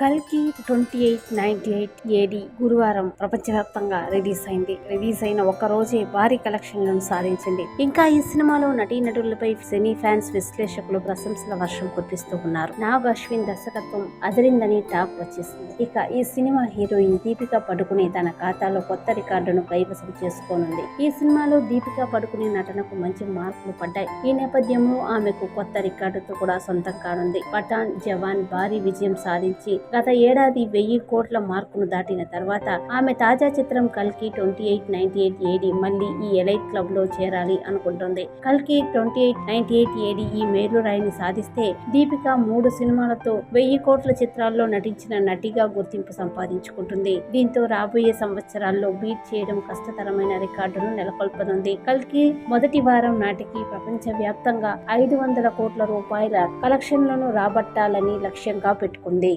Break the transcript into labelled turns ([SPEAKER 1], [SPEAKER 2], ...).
[SPEAKER 1] కల్కి twenty eight ninety eight AD గురువారం ప్రపంచవ్యాప్తంగా రిలీజ్ అయింది. రిలీజ్ అయిన ఒక్క రోజే భారీ కలెక్షన్లను సాధించింది. ఇంకా ఈ సినిమాలో నటీనటులపై సినీ ఫ్యాన్స్ విశ్లేషకులు ప్రశంసల వర్షం కురిపిస్తూ ఉన్నారు. నాగ్ అశ్విన్ దర్శకత్వం అదిరిందని టాక్ వచ్చేసింది. ఇక ఈ సినిమా హీరోయిన్ దీపికా పడుకునే తన ఖాతాలో కొత్త రికార్డును కైవసం చేసుకోనుంది. ఈ సినిమాలో దీపికా పడుకునే నటనకు మంచి మార్కులు పడ్డాయి. ఈ నేపథ్యంలో ఆమెకు కొత్త రికార్డుతో కూడా సొంతం కానుంది. పఠాన్ జవాన్ భారీ విజయం సాధించి గత ఏడాది వెయ్యి కోట్ల మార్కును దాటిన తర్వాత ఆమె తాజా చిత్రం కల్కి twenty eight ninety eight AD మళ్ళీ ఈ ఎలైట్ క్లబ్లో చేరాలి అనుకుంటుంది. కల్కి twenty eight ninety eight AD ఈ మేలురాయిని సాధిస్తే దీపిక మూడు సినిమాలతో వెయ్యి కోట్ల చిత్రాల్లో నటించిన నటిగా గుర్తింపు సంపాదించుకుంటుంది. దీంతో రాబోయే సంవత్సరాల్లో బీట్ చేయడం కష్టతరమైన రికార్డును నెలకొల్పనుంది. కల్కి మొదటి వారం నాటికి ప్రపంచ వ్యాప్తంగా ఐదు వందల కోట్ల రూపాయల కలెక్షన్లను రాబట్టాలని లక్ష్యంగా పెట్టుకుంది.